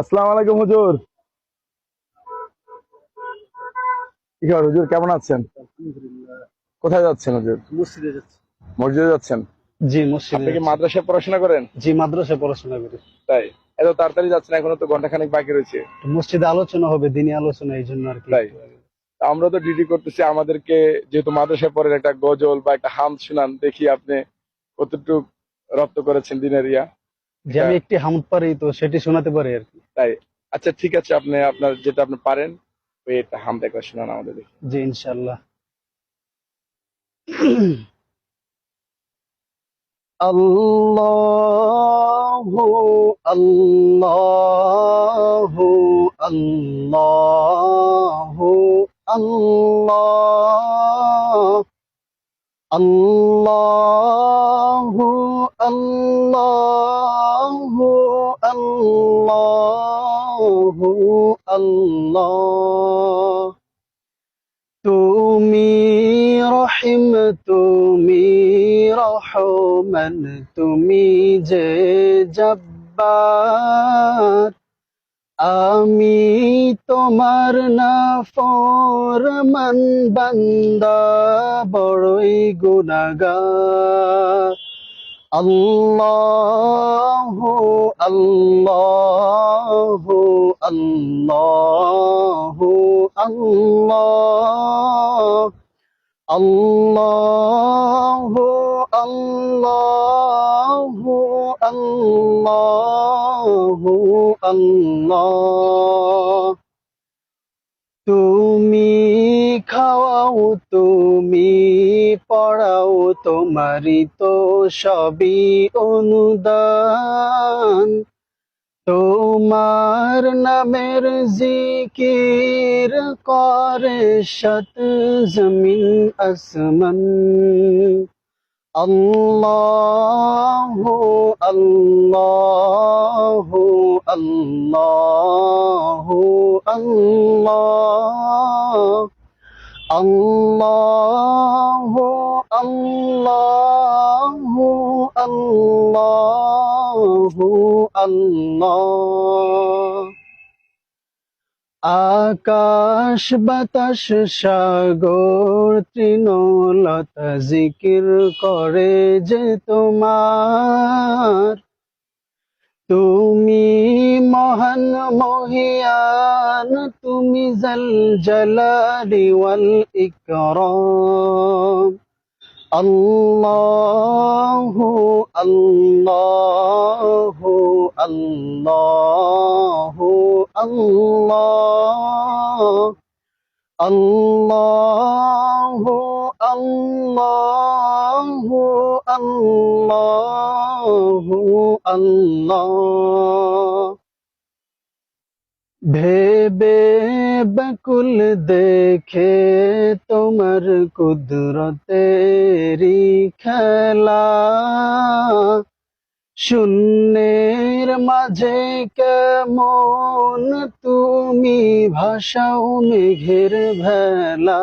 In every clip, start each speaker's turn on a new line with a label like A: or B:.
A: আসসালামু আলাইকুম হুজুর। কি খবর হুজুর কেমন আছেন? কোথায় যাচ্ছেন হুজুর?
B: মসজিদে যাচ্ছি।
A: মসজিদে যাচ্ছেন?
B: জি মসজিদে
A: আপনি কি মাদ্রাসায় পড়াশোনা করেন?
B: জি মাদ্রাসায় পড়াশোনা করি।
A: তাই? এত তাড়াতাড়ি যাচ্ছেন এখনও তো ঘণ্টা খানিক বাকি রয়েছে।
B: তো মসজিদে আলোচনা হবে দিনী আলোচনা এই জন্য আর কি।
A: তাই। আমরা তো ডিউটি করতেছি আমাদেরকে যেহেতু মাদ্রাসায় পড়েন একটা গজল বা একটা হাম শুনান দেখি আপনি কতটুকু রপ্ত করেছেন দিনের ইয়া।
B: যে আমি একটি হামদ পারি তো সেটি শোনাতে পারি আর কি।
A: তাই। আচ্ছা ঠিক আছে আপনি আপনার যেটা আপনি পারেন ওই একটা হাম একবার শোনান আমাদের দেখি।
B: জি ইনশাল্লাহ আল্লাহু আল্লাহু আল্লাহু আল্লাহ। আল্লাহু আল্লাহু। আল্লাহু আল্লাহ। তুমি রহিম, তুমি রহমান, তুমি যে জব্বার। আমি তোমার না ফরমান বান্দা, বড়ই গুনাগার। আল্লাহু আল্লাহু আল্লাহু আল্লাহ আল্লাহু আল্লাহু আল্লাহু আল্লাহ তুমি খাওয়াও তুমি, পড়াও তোমারই তো সবই অনুদান। তোমার নামের জিকির করে শত জমিন আসমান। আল্লাহু আল্লাহু আল্লাহু, আল্লাহ। আল্লাহু আল্লাহু আল্লাহু আল্লাহ। আকাশ বাতাস সাগর তৃণলতা জিকির করে যে তোমার। তুমি মহান মহিয়ান তুমি জল জলালি ওয়াল ইকরাম। আল্লাহু আল্লাহু আল্লাহু আল্লাহ। আল্লাহু আল্লাহু আল্লাহু। ভেবে বকুল দেখে তোমার কুদরতেরি খেলা। শূন্যের মাঝে কেমন তুমি ভাষাও মেঘের ভেলা।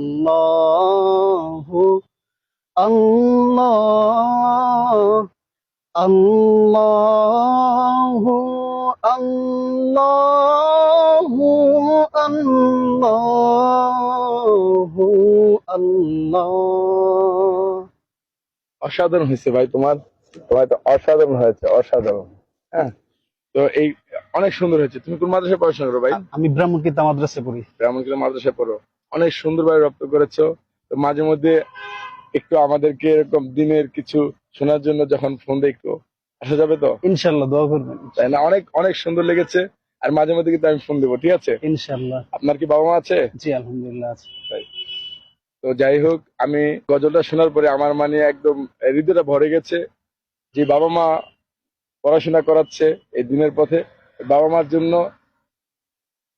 B: আল্লাহ আল্লাহু আল্লাহু আল্লাহু আল্লাহ।
A: অসাধারণ হয়েছে ভাই তোমার তোমার তো অসাধারণ হয়েছে অসাধারণ। হ্যাঁ? তো এই অনেক সুন্দর হয়েছে। তুমি কোন মাদ্রাসায় পড়াশোনা করো ভাই?
B: আমি ব্রাহ্মণকিতা মাদ্রাসে পড়ি।
A: ব্রাহ্মণ কিনা মাদ্রাসায় পড়ো। অনেক সুন্দরভাবে রপ্ত করেছ। তো মাঝে মধ্যে একটু আমাদেরকে এরকম দিনের কিছু শোনার জন্য যখন ফোন একটু আসা যাবে তো?
B: ইনশাল্লাহ দোয়া করবেন।
A: তাই না? অনেক অনেক সুন্দর লেগেছে। আর মাঝে মাঝে কিন্তু আমি ফোন দেবো ঠিক আছে?
B: ইনশাল্লাহ।
A: আপনার কি বাবা মা আছে?
B: জি আলহামদুলিল্লাহ আছে। তাই।
A: তো যাই হোক আমি গজলটা শোনার পরে আমার মানে একদম হৃদয়টা ভরে গেছে যে বাবা মা পড়াশোনা করাচ্ছে এই দিনের পথে। বাবা মার জন্য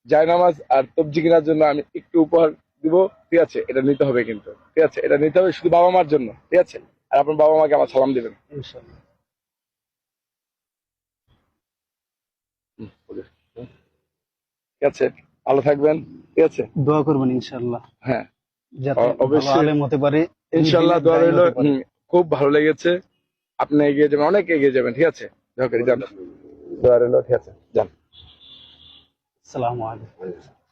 A: জায়নামাজ আর তবজি কেনার জন্য আমি একটু উপহার দিব ঠিক আছে এটা নিতে হবে কিন্তু। ঠিক আছে এটা নিতে হবে শুধু বাবা মার জন্য ঠিক আছে? আর আপনার বাবা মাকে আমার সালাম দিবেন। ঠিক আছে ভালো থাকবেন ঠিক আছে?
B: দোয়া করবেন ইনশাল্লাহ
A: হ্যাঁ। অবশ্যই।
B: হতে পারে
A: ইনশাল্লাহ দোয়া রইল খুব ভালো লেগেছে। আপনি এগিয়ে যাবেন অনেক এগিয়ে যাবেন ঠিক আছে? দোয়া করি যান। দোয়া রইল ঠিক আছে যান।
B: আসসালামু আলাইকুম।